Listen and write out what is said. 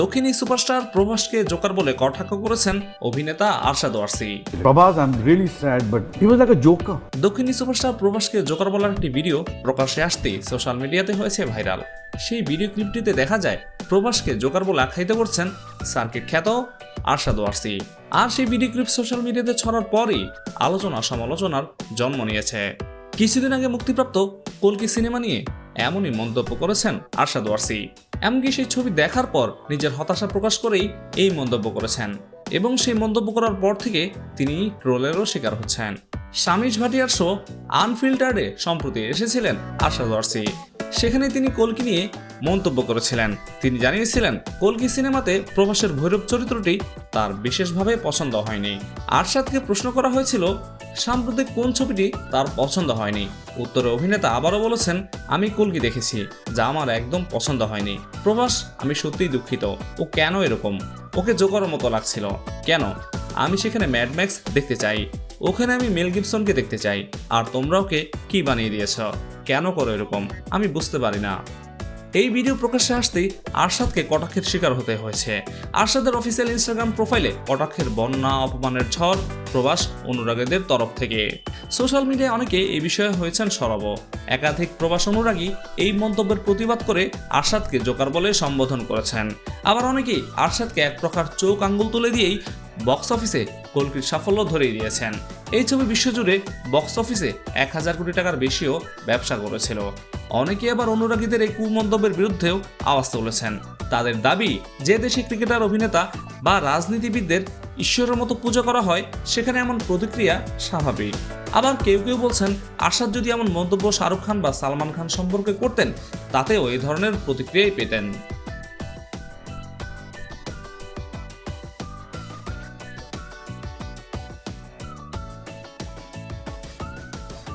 দক্ষিণী সুপারস্টার প্রভাসকে জোকার বলে কটাক্ষ করেছেন অভিনেতা Arshad Warsi. Prabhas, I'm really sad, but he was like a joker. দক্ষিণী সুপারস্টার প্রভাসকে জোকার বলার একটি ভিডিও প্রকাশ্যে আসতেই সোশ্যাল মিডিয়াতে হয়েছে ভাইরাল। সেই ভিডিও ক্লিপটিতে দেখা যায় প্রভাসকে জোকার বলে আখ্যায়িত করছেন সার্কিট খ্যাত আরশাদ ওয়ারসি। আর সেই ভিডিও ক্লিপ সোশ্যাল মিডিয়াতে ছড়ার পরই আলোচনা সমালোচনার জন্ম নিয়েছে। কিছুদিন আগে মুক্তিপ্রাপ্ত কলকি সিনেমা নিয়ে এমনই মন্তব্য করেছেন আরশাদ ওয়ারসি। এমনকি সেই ছবি দেখার পর নিজের হতাশা প্রকাশ করেই এই মন্তব্য করেছেন এবং সেই মন্তব্য করার পর থেকে তিনি ট্রোলেরও শিকার হচ্ছেন। স্বামীজ ভাটিয়ার শো আনফিল্টার্ডে সম্প্রতি এসেছিলেন আশা ওয়ারসি সেখানে তিনি কলকি নিয়ে মন্তব্য করেছিলেন। তিনি জানিয়েছিলেন, কলকি সিনেমাতে প্রভাসের ভৈরব চরিত্রটি তার বিশেষভাবে পছন্দ হয়নি। আরশাদকে প্রশ্ন করা হয়েছিল, সাম্প্রতিক কোন ছবিটি তার পছন্দ হয়নি? উত্তরে অভিনেতা আবারও বলেছেন, আমি কলকি দেখেছি, যা আমার একদম পছন্দ হয়নি। প্রভাস, আমি সত্যিই দুঃখিত। ও কেন এরকম? ওকে জোকরের মতো লাগছিল। কেন? আমি সেখানে ম্যাডম্যাক্স দেখতে চাই। ওখানে আমি মেল গিবসনকে দেখতে চাই। আর তোমরা ওকে কি বানিয়ে দিয়েছ? কেন করো এরকম? আমি বুঝতে পারি না। এই ভিডিও প্রকাশ্যে আসতেই আরশাদকে কটাক্ষের শিকার হতে হয়েছে। আরশাদের অফিসিয়াল ইনস্টাগ্রাম প্রোফাইলে কটাক্ষের বন্যা, অপমানের ঝড়, প্রবাস, অনুরাগীদের তরফ থেকে। সোশ্যাল মিডিয়ায় অনেকে এই বিষয়ে হয়েছেন সরব। একাধিক প্রবাস অনুরাগী এই মন্তব্যের প্রতিবাদ করে আরশাদকে জোকার বলে সম্বোধন করেছেন। আবার অনেকেই আরশাদকে এক প্রকার চোখ আঙ্গুল তুলে দিয়েই বক্স অফিসে কলকির সাফল্য ধরেই দিয়েছেন। এই ছবি বিশ্বজুড়ে বক্স অফিসে এক হাজার কোটি টাকার বেশিও ব্যবসা করেছিল। অনেকে আবার অনুরাগীদের এই কুমন্তব্যের বিরুদ্ধেও আওয়াজ তুলেছেন। তাদের দাবি, যে দেশে ক্রিকেটার, অভিনেতা বা রাজনীতিবিদদের ঈশ্বরের মতো পুজো করা হয়, সেখানে এমন প্রতিক্রিয়া স্বাভাবিক। আবার কেউ কেউ বলছেন আশাদ যদি এমন মন্তব্য শাহরুখ খান বা সালমান খান সম্পর্কে করতেন, তাতেও এই ধরনের প্রতিক্রিয়াই পেতেন।